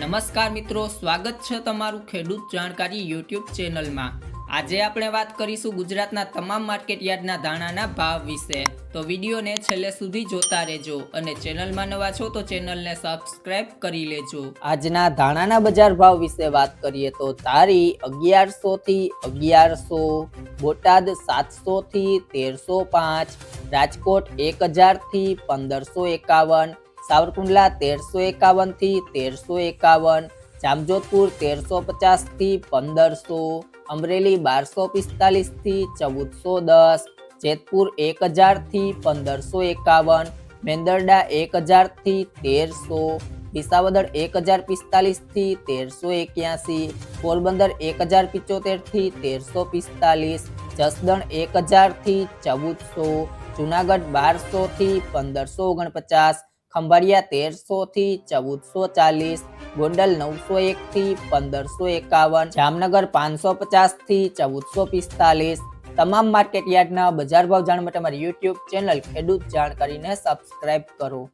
નમસ્કાર મિત્રો, સ્વાગત છે તમારું ખેડૂત જાણકારી યુટ્યુબ ચેનલમાં. આજે આપણે વાત કરીશું ગુજરાતના તમામ માર્કેટ યાર્ડના ધાણાના ભાવ વિશે. તો વિડીયોને છેલ્લે સુધી જોતા રહેજો અને ચેનલમાં નવા છો તો ચેનલને સબસ્ક્રાઇબ કરી લેજો. આજના ધાણાના બજાર ભાવ વિશે વાત કરીએ તો તારી અગિયારસો થી અગિયારસો, બોટાદ સાતસો થી તેરસો પાંચ, રાજકોટ એક હજારથી પંદરસો એકાવન સાવરકુંડલા તેરસો એકાવન થી તેરસો એકાવન જામજોધપુર તેરસો પચાસ થી પંદરસો અમરેલી બારસો પિસ્તાલીસ થી ચૌદસો દસ જેતપુર એક હજાર થી પંદરસો એકાવન મેંદરડા એક હજાર થી તેરસો વિસાવદર એક હજાર પિસ્તાલીસ થી તેરસો એક્યાસી પોરબંદર એક હજાર પિચોતેર થી તેરસો પિસ્તાલીસ જસદણ એક હજાર થી ચૌદસો જુનાગઢ બારસો થી પંદરસો ઓગણપચાસ ખંભાળિયા તેરસો થી ચૌદસો ચાલીસ, ગોંડલ નવસો એક થી પંદરસો એકાવન, જામનગર પાંચસો પચાસથી ચૌદસો પિસ્તાલીસ. તમામ માર્કેટ યાર્ડના બજાર ભાવ જાણવા માટે અમારી યુટ્યુબ ચેનલ ખેડૂત જાણકારીને સબસ્ક્રાઇબ કરો.